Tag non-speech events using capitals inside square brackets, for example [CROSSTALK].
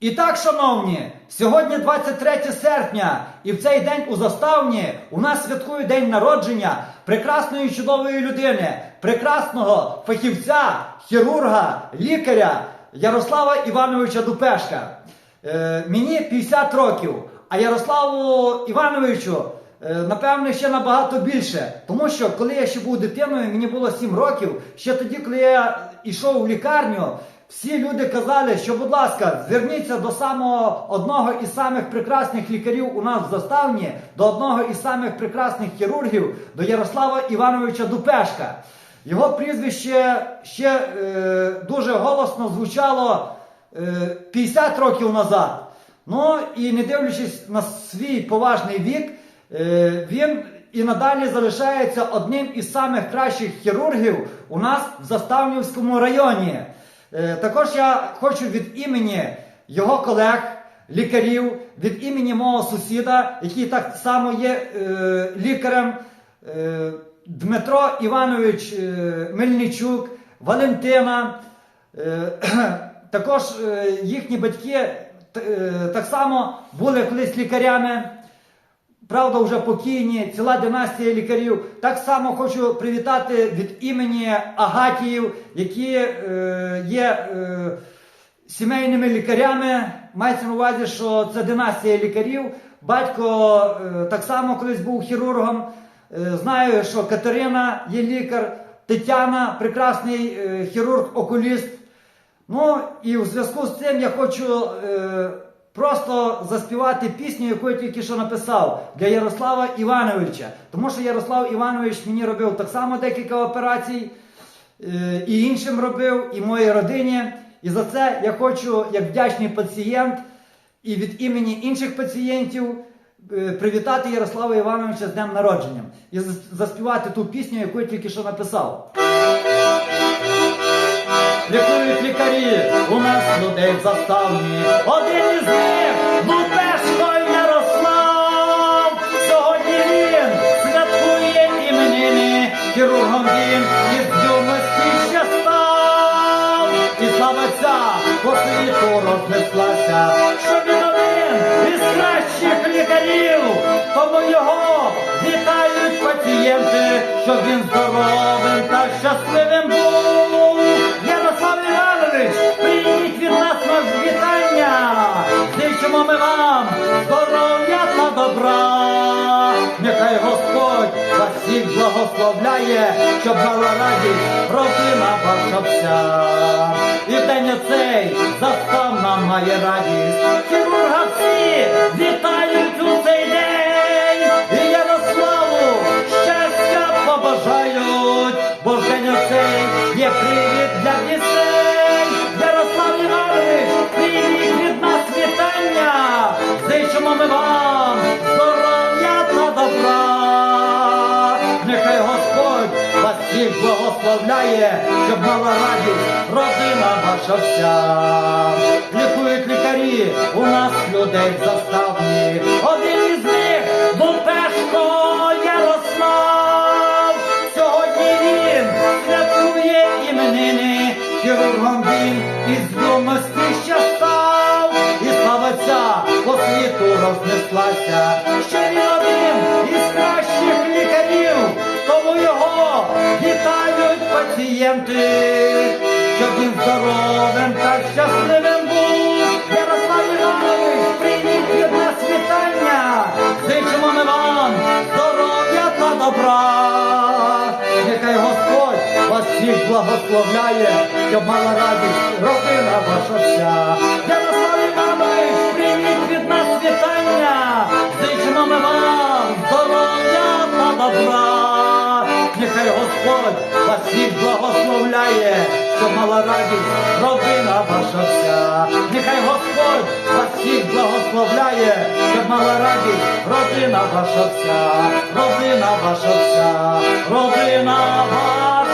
І так, шановні, сьогодні 23 серпня, і в цей день у заставні у нас святкує день народження прекрасної чудової людини, прекрасного фахівця, хірурга, лікаря Ярослава Івановича Дупешка. Е, мені 50 років, а Ярославу Івановичу, е, напевне, ще набагато більше. Тому що коли я ще був дитиною, мені було 7 років, ще тоді, коли я йшов у лікарню, всі люди казали, що, будь ласка, зверніться до самого одного із самих прекрасних лікарів у нас в заставні, до одного із самих прекрасних хірургів, до Ярослава Івановича Дупешка. Його прізвище ще е, дуже голосно звучало е, 50 років назад. Ну і не дивлячись на свій поважний вік, е, він і надалі залишається одним із самих кращих хірургів у нас в Заставнівському районі. Е, Також я хочу від імені його колег, лікарів, від імені мого сусіда, який так само є е, лікарем, е, Дмитро Іванович е, Мельничук, Валентина. Е, [CLEARS THROAT] також е, їхні батьки е, так само були колись лікарями. Правда, вже покійні, ціла династія лікарів. Так само хочу привітати від імені Агатіїв, які е, є е, сімейними лікарями. Мається на увазі, що це династія лікарів. Батько е, так само колись був хірургом. Е, знаю, що Катерина є лікар, Тетяна прекрасний е, хірург-окуліст. Ну і в зв'язку з цим я хочу е, просто заспівати пісню, яку я тільки що написав для Ярослава Івановича. Тому що Ярослав Іванович мені робив так само декілька операцій, е, і іншим робив, і моїй родині. І за це я хочу, як вдячний пацієнт, і від імені інших пацієнтів е, привітати Ярослава Івановича з днем народження і заспівати ту пісню, яку я тільки що написав. Лікують лікарі, у нас людей в заставні. Один І по світу рознеслася, що він один із кращих лікарів. Тому його вітають пацієнти, щоб він здоровим та щасливим був. Всіх благословляє, щоб мала радість родина ваша вся. І день оцей застав нам має радість. Всіх благословляє, щоб мала радість родина ваша вся. Лікують лікарі, у нас людей заставні. Один із них Лупешко Ярослав. Сьогодні він святкує іменини, хірургом він із юності ще став. І слава ця по світу рознеслася, пацієнти, щоб він здоровим та щасливим був. Ярослав Іванович, прийміть від нас вітання, зичимо ми вам здоров'я та добра. Нехай Господь вас всіх благословляє, щоб мала радість родина ваша вся. Господь вас всіх благословляє, щоб мала радість родина ваша вся. Нехай Господь вас всіх благословляє, щоб мала радість родина ваша вся, родина ваша вся, родина ваша.